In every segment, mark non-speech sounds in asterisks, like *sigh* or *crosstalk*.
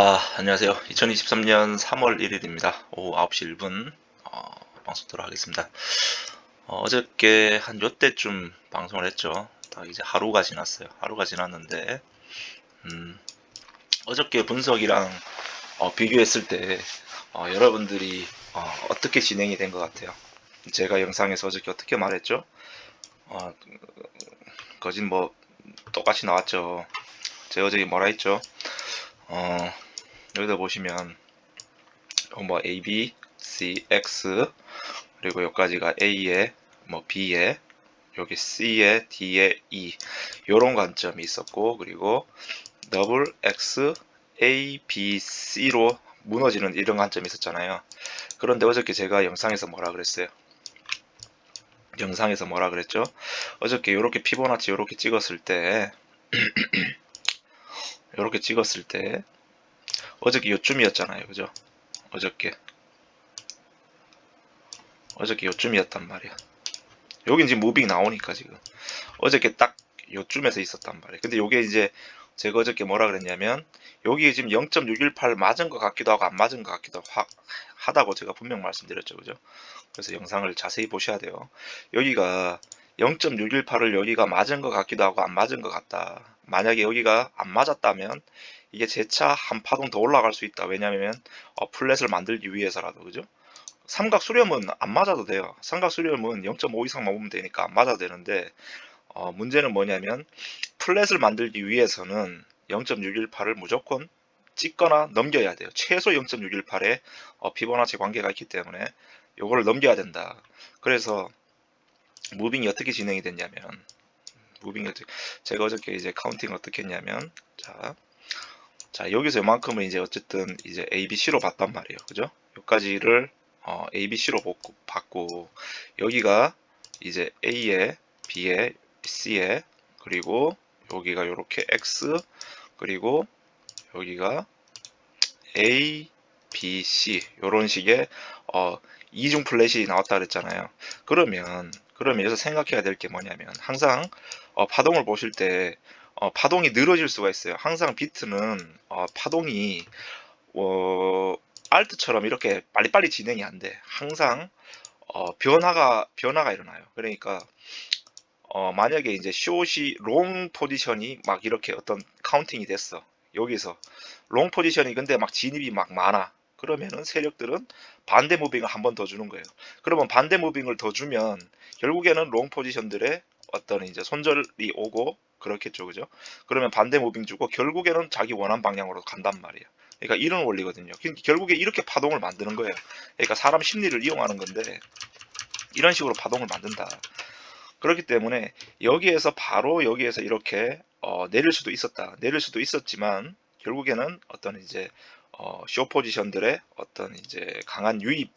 아, 안녕하세요. 2023년 3월 1일입니다. 오후 9시 1분 어, 방송 들어가겠습니다. 어, 저께 한 요때쯤 방송을 했죠. 딱 이제 하루가 지났어요. 하루가 지났는데 음, 어저께 분석이랑 어, 비교했을 때 어, 여러분들이 어, 떻게 진행이 된 것 같아요. 제가 영상에서 어저께 어떻게 말했죠? 어, 거진 뭐 똑같이 나왔죠. 제가 어저께 뭐라 했죠? 어, 여기다 보시면 어, 뭐 A, B, C, X 그리고 여기까지가 A에 뭐 B에 여기 C에 D에 E 요런 관점이 있었고 그리고 더블 X, A, B, C로 무너지는 이런 관점이 있었잖아요. 그런데 어저께 제가 영상에서 뭐라 그랬어요? 영상에서 뭐라 그랬죠? 어저께 이렇게 피보나치 이렇게 찍었을 때 *clears throat* 이렇게 찍었을 때 어저께 요쯤이었잖아요. 그죠? 어저께. 어저께 요쯤이었단 말이야. 여긴 지금 무빙 나오니까 지금. 어저께 딱 요쯤에서 있었단 말이야. 근데 요게 이제 제가 어저께 뭐라 그랬냐면 여기 지금 0.618 맞은 것 같기도 하고 안 맞은 것 같기도 하, 하다고 제가 분명 말씀드렸죠. 그죠? 그래서 영상을 자세히 보셔야 돼요. 여기가 0.618을 여기가 맞은 것 같기도 하고 안 맞은 것 같다. 만약에 여기가 안 맞았다면 이게 재차 한 파동 더 올라갈 수 있다. 왜냐면 어, 플랫을 만들기 위해서라도 그죠? 삼각 수렴은 안 맞아도 돼요. 삼각 수렴은 0.5 이상만 오면 되니까 안 맞아도 되는데 어, 문제는 뭐냐면 플랫을 만들기 위해서는 0.618을 무조건 찍거나 넘겨야 돼요. 최소 0.618에 어, 피보나치 관계가 있기 때문에 이거를 넘겨야 된다. 그래서 무빙이 어떻게 진행이 됐냐면 무빙이 어떻게 제가 어저께 이제 카운팅 어떻게 했냐면 자, 자 여기서 이만큼은 이제 어쨌든 이제 ABC로 봤단 말이에요. 그죠? 여기까지를 어, ABC로 받고, 받고 여기가 이제 A에 B에 C에 그리고 여기가 이렇게 X 그리고 여기가 A, B, C 이런 식의 어, 이중 플랫이 나왔다 그랬잖아요. 그러면 그러면 여기서 생각해야 될 게 뭐냐면 항상 어, 파동을 보실 때 어, 파동이 늘어질 수가 있어요. 항상 비트는 어, 파동이 어, 알트처럼 이렇게 빨리빨리 진행이 안 돼. 항상 어, 변화가 변화가 일어나요. 그러니까 어, 만약에 이제 숏이 롱 포지션이 막 이렇게 어떤 카운팅이 됐어. 여기서 롱 포지션이 근데 막 진입이 막 많아. 그러면은 세력들은 반대 무빙을 한 번 더 주는 거예요. 그러면 반대 무빙을 더 주면 결국에는 롱 포지션들의 어떤 이제 손절이 오고 그렇겠죠, 그죠? 그러면 반대 무빙 주고 결국에는 자기 원하는 방향으로 간단 말이에요. 그러니까 이런 원리거든요. 그러니까 결국에 이렇게 파동을 만드는 거예요. 그러니까 사람 심리를 이용하는 건데 이런 식으로 파동을 만든다. 그렇기 때문에 여기에서 바로 여기에서 이렇게 어, 내릴 수도 있었다. 내릴 수도 있었지만 결국에는 어떤 이제 어, 쇼 포지션들의 어떤 이제 강한 유입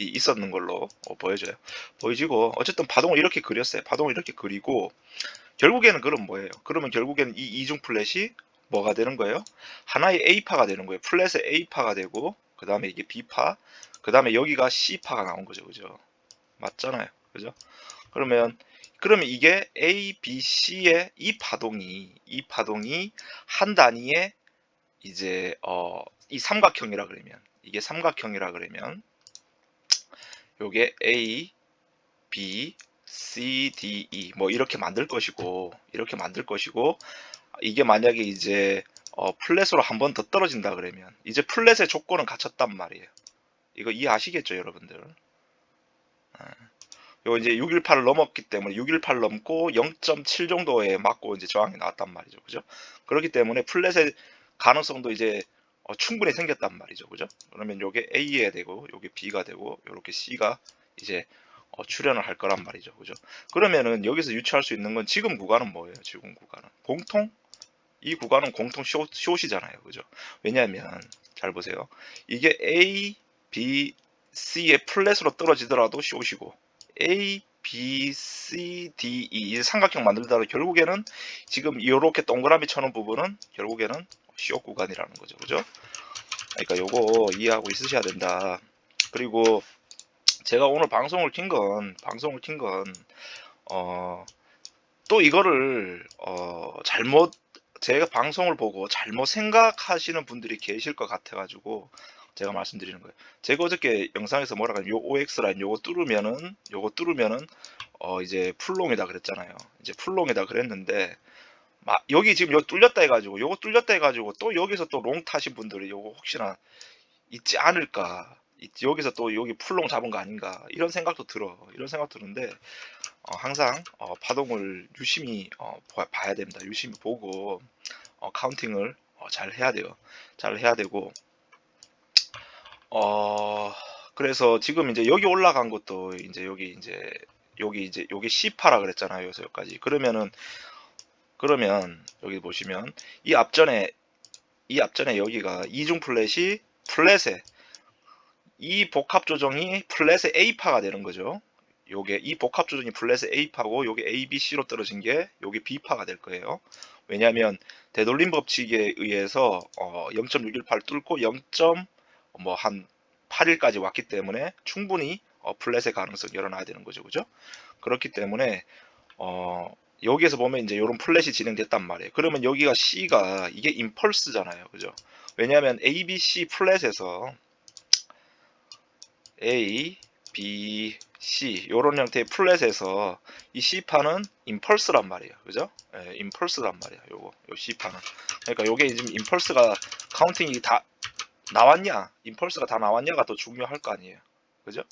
이 있었는 걸로 어, 보여져요. 보여지고 어쨌든 파동을 이렇게 그렸어요. 파동을 이렇게 그리고 결국에는 그럼 뭐예요? 그러면 결국에는 이 이중 플랫이 뭐가 되는 거예요? 하나의 A파가 되는 거예요. 플랫의 A파가 되고 그 다음에 이게 B파 그 다음에 여기가 C파가 나온 거죠. 그죠? 맞잖아요. 그죠? 그러면 그러면 이게 A, B, C의 이 파동이 이 파동이 한 단위의 이제 어, 이 삼각형이라 그러면 이게 삼각형이라 그러면 요게 A, B, C, D, E 뭐 이렇게 만들 것이고 이렇게 만들 것이고 이게 만약에 이제 어, 플랫으로 한 번 더 떨어진다 그러면 이제 플랫의 조건은 갖췄단 말이에요. 이거 이해하시겠죠 여러분들? 아. 요 이제 618을 넘었기 때문에 618 넘고 0.7 정도에 맞고 이제 저항이 나왔단 말이죠. 그죠? 그렇기 때문에 플랫의 가능성도 이제 어, 충분히 생겼단 말이죠. 그죠? 그러면 요게 A에 되고 요게 B가 되고 요렇게 C가 이제 어, 출현을 할 거란 말이죠. 그죠? 그러면은 여기서 유추할 수 있는 건 지금 구간은 뭐예요? 지금 구간은 공통 이 구간은 공통 숏, 숏이잖아요. 그죠? 왜냐하면 잘 보세요. 이게 A, B, C의 플랫으로 떨어지더라도 숏이고 A, B, C, D, E 이 삼각형 만들다가 결국에는 지금 이렇게 동그라미 쳐놓은 부분은 결국에는 숏 구간이라는 거죠. 그죠? 그러니까 요거 이해하고 있으셔야 된다. 그리고 제가 오늘 방송을 킨 건 방송을 킨 건 어, 또 이거를 어, 잘못 제가 방송을 보고 잘못 생각하시는 분들이 계실 것 같아 가지고 제가 말씀드리는 거예요. 제가 어저께 영상에서 뭐라 그러면 요 OX 라인 요거 뚫으면은 요거 뚫으면은 어 이제 풀롱이다 그랬잖아요. 이제 풀롱이다 그랬는데 막 여기 지금 요 뚫렸다 해 가지고 요거 뚫렸다 해 가지고 또 여기서 또 롱 타신 분들이 요거 혹시나 있지 않을까 이- 여기서 또 여기 풀롱 잡은 거 아닌가 이런 생각도 들어. 이런 생각 드는데 어, 항상 어, 파동을 유심히 어, 봐- 봐야 됩니다. 유심히 보고 어, 카운팅을 어, 잘 해야 돼요. 잘 해야 되고. 어 그래서 지금 이제 여기 올라간 것도 이제 여기 이제 여기 이제 여기 C 파라 그랬잖아요 여기서 여기까지. 그러면은 그러면 여기 보시면 이 앞전에 이 앞전에 여기가 이중 플랫이 플랫에 이 복합 조정이 플랫의 A파가 되는 거죠. 요게 이 복합 조정이 플랫의 A파고 요게 A, B, C로 떨어진 게 요게 B파가 될 거예요. 왜냐하면 되돌림 법칙에 의해서 어, 0.618 뚫고 0.뭐 한 8일까지 왔기 때문에 충분히 어, 플랫의 가능성이 열어놔야 되는 거죠. 그죠? 그렇기 때문에 어, 여기에서 보면 이제 이런 플랫이 진행됐단 말이에요. 그러면 여기가 C가 이게 임펄스잖아요. 그죠? 왜냐하면 A, B, C 플랫에서 A, B, C 이런 형태의 플랫에서 이 C판은 임펄스란 말이에요. 그죠? 예, 임펄스란 말이야. 요거 요 C판은. 그러니까 요게 지금 임펄스가 카운팅이 다 나왔냐? 임펄스가 다 나왔냐가 더 중요할 거 아니에요. 그죠?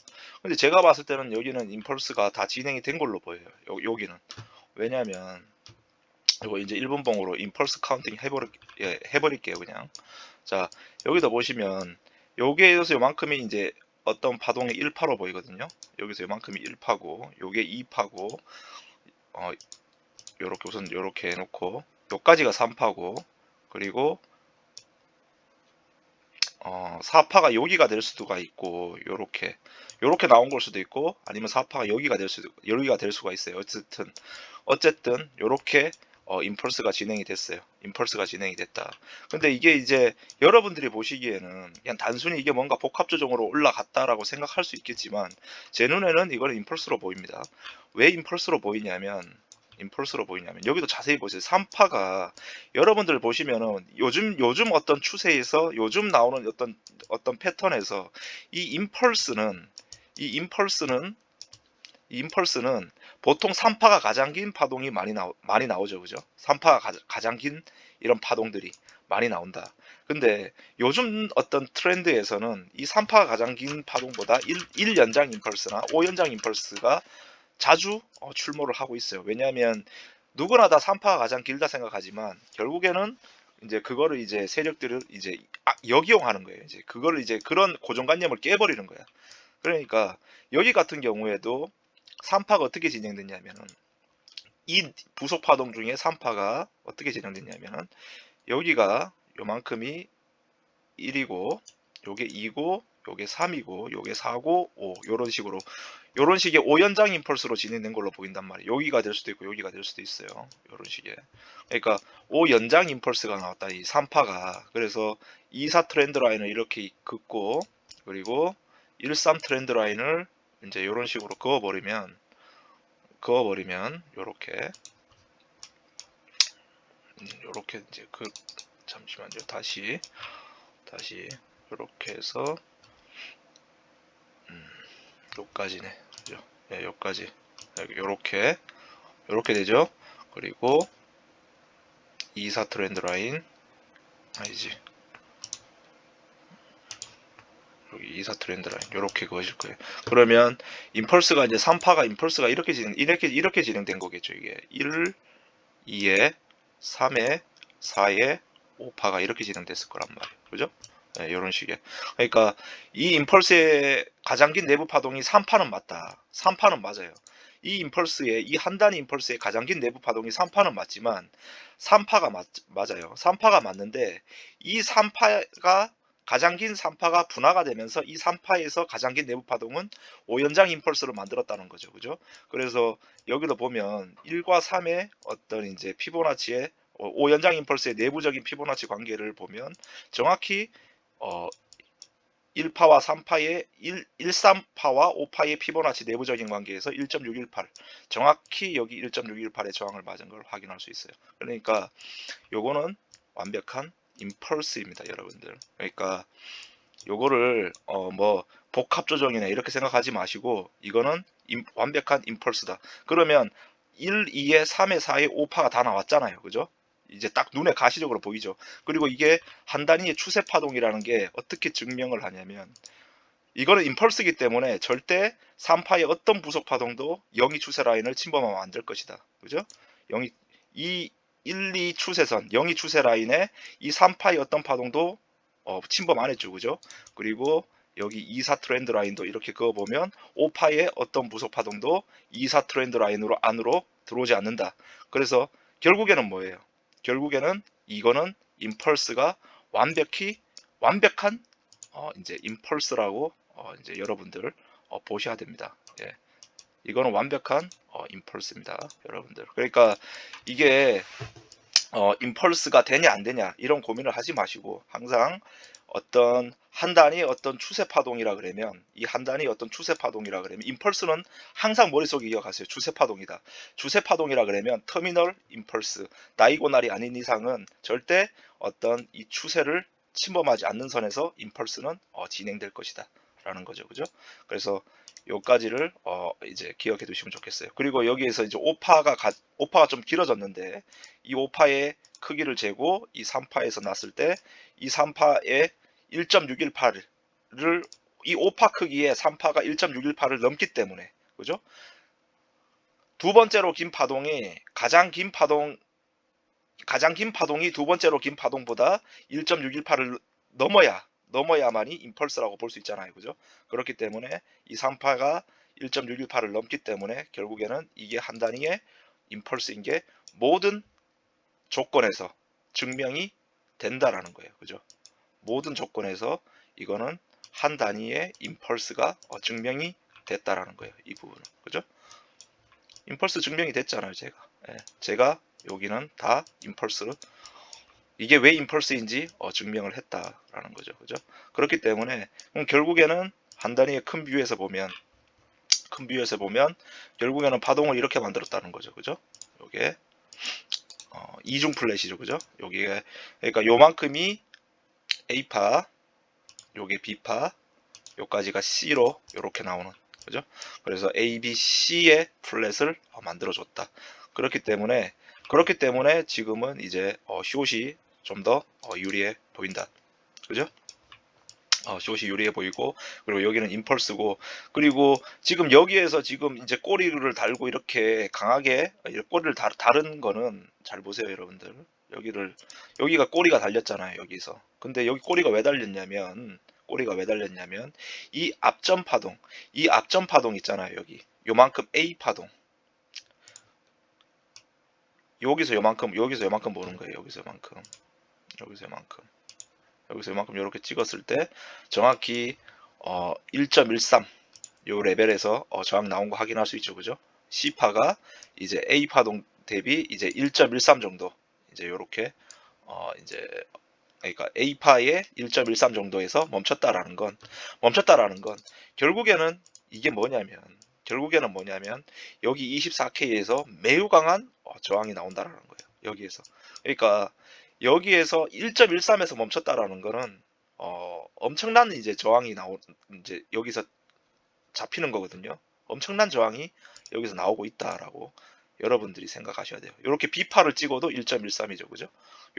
근데 제가 봤을 때는 여기는 임펄스가 다 진행이 된 걸로 보여요. 요, 여기는. 왜냐면 이거 이제 1분봉으로 임펄스 카운팅 해버리, 예, 해버릴게요 그냥 자 여기서 보시면 여기에서 요만큼이 이제 어떤 파동이 1파로 보이거든요. 여기서 요만큼이 1파고 요게 2파고 어 요렇게 우선 요렇게 해 놓고 요까지가 3파고 그리고 어 4파가 여기가 될 수가 있고 요렇게 요렇게 나온 걸 수도 있고 아니면 4파가 여기가 될 수도 여기가 될 수가 있어요. 어쨌든 어쨌든 요렇게 어, 임펄스가 진행이 됐어요. 임펄스가 진행이 됐다. 근데 이게 이제 여러분들이 보시기에는 그냥 단순히 이게 뭔가 복합 조정으로 올라갔다라고 생각할 수 있겠지만 제 눈에는 이거는 임펄스로 보입니다. 왜 임펄스로 보이냐면 임펄스로 보이냐면 여기도 자세히 보세요. 3파가 여러분들 보시면은 요즘 요즘 어떤 추세에서 요즘 나오는 어떤 어떤 패턴에서 이 임펄스는 이 임펄스는 이 임펄스는 보통 3파가 가장 긴 파동이 많이 나오 많이 나오죠, 그죠? 3파가 가, 가장 긴 이런 파동들이 많이 나온다. 근데 요즘 어떤 트렌드에서는 이 3파가 가장 긴 파동보다 1, 1연장 임펄스나 5연장 임펄스가 자주 어, 출몰을 하고 있어요. 왜냐하면 누구나 다 3파가 가장 길다 생각하지만 결국에는 이제 그거를 이제 세력들을 이제 아, 역이용하는 거예요. 이제 그거를 이제 그런 고정관념을 깨버리는 거야. 그러니까 여기 같은 경우에도 3파가 어떻게 진행됐냐면은 이 부속 파동 중에 3파가 어떻게 진행됐냐면은 여기가 요만큼이 1이고 요게 2고 요게 3이고 요게 4고 5 요런 식으로 요런 식의 5연장 임펄스로 진행된 걸로 보인단 말이에요. 여기가 될 수도 있고 여기가 될 수도 있어요. 요런 식의. 그러니까 5연장 임펄스가 나왔다. 이 3파가. 그래서 24 트렌드 라인을 이렇게 긋고 그리고 13 트렌드 라인을 이제 이런 식으로 그어버리면 그어버리면 요렇게 요렇게 이제 그 잠시만요. 다시 다시 요렇게 해서 음, 요까지네. 그죠? 예 요까지. 요렇게 요렇게 되죠? 그리고 24 트렌드 라인 아니지 여기 24 트렌드 라인 이렇게 그어질 거예요. 그러면 임펄스가 이제 3파가 임펄스가 이렇게 진행 이렇게 이렇게 진행된 거겠죠. 이게 1, 2에 3에 4에 5파가 이렇게 진행됐을 거란 말이에요. 그죠? 네, 이런 식의. 그러니까 이 임펄스의 가장 긴 내부 파동이 3파는 맞다. 3파는 맞아요. 이 임펄스의 이 한 단위 임펄스의 가장 긴 내부 파동이 3파는 맞지만 3파가 맞, 맞아요. 3파가 맞는데 이 3파가 가장 긴 3파가 분화가 되면서 이 3파에서 가장 긴 내부 파동은 5연장 임펄스를 만들었다는 거죠. 그죠? 그래서 여기도 보면 1과 3의 어떤 이제 피보나치의 5연장 임펄스의 내부적인 피보나치 관계를 보면 정확히 어 1파와 3파의 1, 13파와 5파의 피보나치 내부적인 관계에서 1.618 정확히 여기 1.618의 저항을 맞은 걸 확인할 수 있어요. 그러니까 요거는 완벽한 임펄스입니다, 여러분들. 그러니까 요거를 어 뭐 복합 조정이네 이렇게 생각하지 마시고 이거는 임- 완벽한 임펄스다. 그러면 1, 2에 3에 4에 5파가 다 나왔잖아요. 그죠? 이제 딱 눈에 가시적으로 보이죠. 그리고 이게 한 단위의 추세 파동이라는 게 어떻게 증명을 하냐면 이거는 임펄스이기 때문에 절대 3파의 어떤 부속 파동도 0이 추세 라인을 침범하면 안 될 것이다. 그죠? 0이 이 1, 2 추세선, 0이 추세 라인에 이 3파의 어떤 파동도 어, 침범 안 했죠. 그죠? 그리고 여기 2사 트렌드 라인도 이렇게 그어 보면 5파의 어떤 부속 파동도 2사 트렌드 라인으로 안으로 들어오지 않는다. 그래서 결국에는 뭐예요? 결국에는 이거는 임펄스가 완벽히 완벽한 어, 이제 임펄스라고 어, 이제 여러분들 어, 보셔야 됩니다. 예. 이거는 완벽한 어, 임펄스입니다, 여러분들. 그러니까 이게 어, 임펄스가 되냐 안 되냐 이런 고민을 하지 마시고 항상 어떤 한 단위 어떤 추세 파동이라 그러면 이 한 단위 어떤 추세 파동이라 그러면 임펄스는 항상 머릿속에 이어가세요. 추세 파동이다. 추세 파동이라 그러면 터미널 임펄스 다이고날이 아닌 이상은 절대 어떤 이 추세를 침범하지 않는 선에서 임펄스는 어, 진행될 것이다. 라는 거죠. 그죠? 그래서 요까지를 어, 이제 기억해 두시면 좋겠어요. 그리고 여기에서 이제 오파가 가, 오파가 좀 길어졌는데 이 오파의 크기를 재고 이 3파에서 났을 때 이 3파의 1.618을 이 오파 크기에 3파가 1.618을 넘기 때문에 그죠? 두 번째로 긴 파동이 가장 긴 파동 가장 긴 파동이 두 번째로 긴 파동보다 1.618을 넘어야 넘어야만이 임펄스라고 볼 수 있잖아요. 그죠? 그렇기 때문에 이 3파가 1.618을 넘기 때문에 결국에는 이게 한 단위의 임펄스인 게 모든 조건에서 증명이 된다라는 거예요. 그죠? 모든 조건에서 이거는 한 단위의 임펄스가 어, 증명이 됐다라는 거예요. 이 부분은. 그죠? 임펄스 증명이 됐잖아요, 제가. 예, 제가 여기는 다 임펄스로 이게 왜 임펄스인지 어, 증명을 했다라는 거죠. 그죠? 그렇기 때문에 그럼 결국에는 한 단위의 큰 뷰에서 보면 큰 뷰에서 보면 결국에는 파동을 이렇게 만들었다는 거죠. 그죠? 요게 어, 이중 플랫이죠. 그죠? 여기에 그러니까 요만큼이 A파, 요게 B파, 요까지가 C로 이렇게 나오는 그죠? 그래서 A, B, C의 플랫을 어, 만들어 줬다. 그렇기 때문에 그렇기 때문에 지금은 이제 어, 숏이 좀더 어, 유리해 보인다. 그죠? 어, 숏이 유리해 보이고 그리고 여기는 임펄스고 그리고 지금 여기에서 지금 이제 꼬리를 달고 이렇게 강하게 꼬리를 다, 다른 거는 잘 보세요 여러분들. 여기를 여기가 꼬리가 달렸잖아요 여기서. 근데 여기 꼬리가 왜 달렸냐면 꼬리가 왜 달렸냐면 이 앞전 파동 이 앞전 파동 있잖아요 여기. 요만큼 A 파동. 여기서 요만큼 여기서 요만큼 보는 거예요 여기서 요만큼 여기서 요만큼 여기서 요만큼 이렇게 찍었을 때 정확히 어 1.13 요 레벨에서 어 저항 나온 거 확인할 수 있죠 그죠 C파가 이제 A 파 동 대비 이제 1.13 정도 이제 요렇게 어 이제 그러니까 A파의 1.13 정도에서 멈췄다라는 건 멈췄다라는 건 결국에는 이게 뭐냐면 결국에는 뭐냐면 여기 24K에서 매우 강한 어, 저항이 나온다라는 거예요. 여기에서. 그러니까 여기에서 1.13에서 멈췄다라는 거는 어, 엄청난 이제 저항이 나오 이제 여기서 잡히는 거거든요. 엄청난 저항이 여기서 나오고 있다라고 여러분들이 생각하셔야 돼요. 이렇게 B파를 찍어도 1.13이죠. 그죠?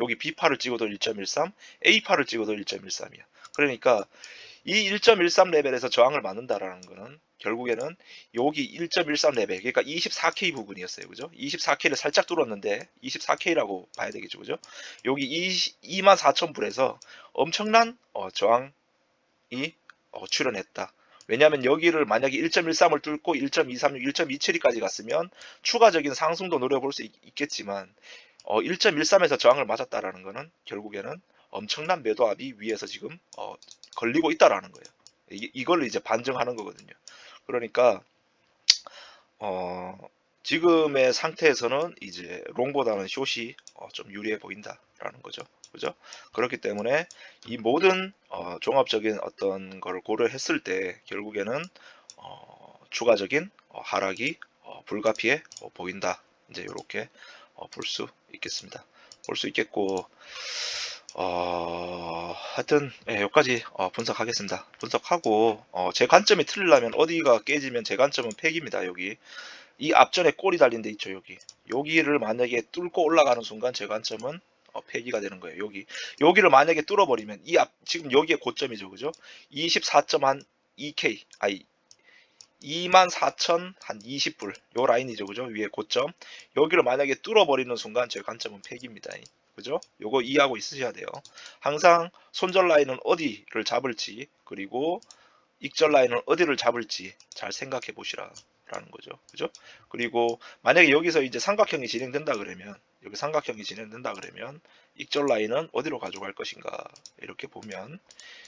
여기 B파를 찍어도 1.13, A파를 찍어도 1.13이야. 그러니까 이 1.13 레벨에서 저항을 맞는다라는 거는 결국에는 여기 1.13 레벨, 그러니까 24K 부분이었어요. 그죠? 24K를 살짝 뚫었는데 24K라고 봐야 되겠죠. 그죠? 여기 24,000불에서 엄청난 어, 저항이 어, 출현했다. 왜냐하면 여기를 만약에 1.13을 뚫고 1.236, 1.272까지 갔으면 추가적인 상승도 노려볼 수 있, 있겠지만 어, 1.13에서 저항을 맞았다라는 거는 결국에는 엄청난 매도압이 위에서 지금 어, 걸리고 있다라는 거예요. 이, 이걸 이제 반증하는 거거든요. 그러니까 어, 지금의 상태에서는 이제 롱보다는 숏이 어, 좀 유리해 보인다라는 거죠. 그죠? 그렇기 때문에 이 모든 어, 종합적인 어떤 걸 고려했을 때 결국에는 어, 추가적인 어, 하락이 어, 불가피해 어, 보인다. 이제 이렇게 볼수 있겠습니다. 볼 수 있겠고 어, 하여튼 예, 여기까지 어, 분석하겠습니다. 분석하고 어, 제 관점이 틀리려면 어디가 깨지면 제 관점은 팩입니다. 여기 이 앞전에 꼬리 달린 데 있죠. 여기 여기를 만약에 뚫고 올라가는 순간 제 관점은 어, 폐기가 되는 거예요. 여기 여기를 만약에 뚫어버리면 이 앞 지금 여기에 고점이죠, 그죠? 24.2k 아니 24,000 한 20불 요 라인이죠, 그죠? 위에 고점 여기를 만약에 뚫어버리는 순간 제 관점은 폐기입니다. 그죠? 요거 이해하고 있으셔야 돼요. 항상 손절 라인은 어디를 잡을지 그리고 익절 라인은 어디를 잡을지 잘 생각해 보시라. 라는 거죠. 그죠? 그리고 만약에 여기서 이제 삼각형이 진행된다 그러면 여기 삼각형이 진행된다 그러면 익절 라인은 어디로 가져갈 것인가 이렇게 보면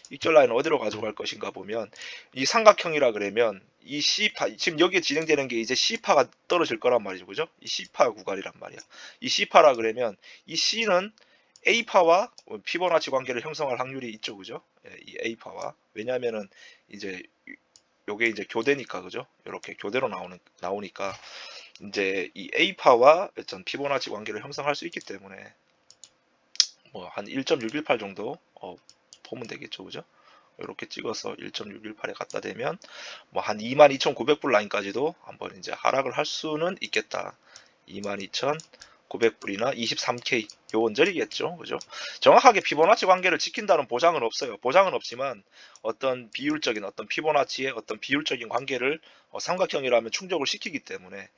익절 라인은 어디로 가져갈 것인가 보면 이 삼각형이라 그러면 이 C파 지금 여기에 진행되는 게 이제 C파가 떨어질 거란 말이죠. 그죠? 이 C파 구간이란 말이야. 이 C파라 그러면 이 C는 A파와 피보나치 관계를 형성할 확률이 있죠. 그죠? 예, 이 A파와 왜냐하면은 이제 요게 이제 교대니까 그죠? 이렇게 교대로 나오는 나오니까 이제 이 A파와 어떤 피보나치 관계를 형성할 수 있기 때문에 뭐 한 1.618 정도 어, 보면 되겠죠, 그죠? 이렇게 찍어서 1.618에 갖다 대면 뭐 한 22,900불 라인까지도 한번 이제 하락을 할 수는 있겠다. 22,900불이나 23K 요 원절이겠죠. 그죠? 정확하게 피보나치 관계를 지킨다는 보장은 없어요. 보장은 없지만 어떤 비율적인 어떤 피보나치의 어떤 비율적인 관계를 어, 삼각형이라면 충족을 시키기 때문에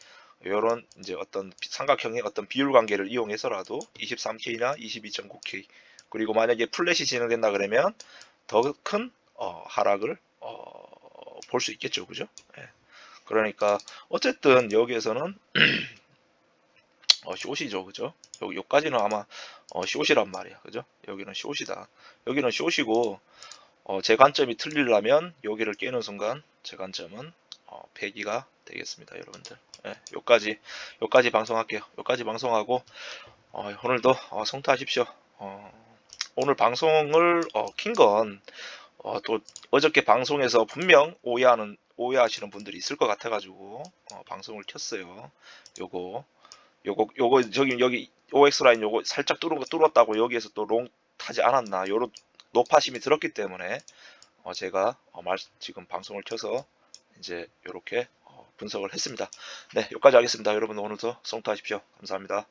이런 이제 어떤 삼각형의 어떤 비율 관계를 이용해서라도 23K나 22.9K 그리고 만약에 플랫이 진행된다 그러면 더큰 어, 하락을 어, 볼 수 있겠죠. 그죠? 예. 그러니까 어쨌든 여기에서는 *clears throat* 어, 숏이죠, 그죠? 여기, 여기까지는 아마, 어, 숏이란 말이야, 그죠? 여기는 숏이다. 여기는 숏이고, 어, 제 관점이 틀리려면, 여기를 깨는 순간, 제 관점은, 어, 폐기가 되겠습니다, 여러분들. 예, 여기까지, 여기까지 방송할게요. 여기까지 방송하고, 어, 오늘도, 어, 성투하십시오. 어, 오늘 방송을, 어, 킨 건, 어, 또, 어저께 방송에서 분명 오해하는, 오해하시는 분들이 있을 것 같아 가지고, 어, 방송을 켰어요. 요거. 요거 요거 저기 여기 OX 라인 요거 살짝 뚫은 거 뚫었다고 여기에서 또 롱 타지 않았나 요런 높아심이 들었기 때문에 어 제가 어 말, 지금 방송을 켜서 이제 요렇게 어 분석을 했습니다. 네 여기까지 하겠습니다. 여러분 오늘도 성투하십시오. 감사합니다.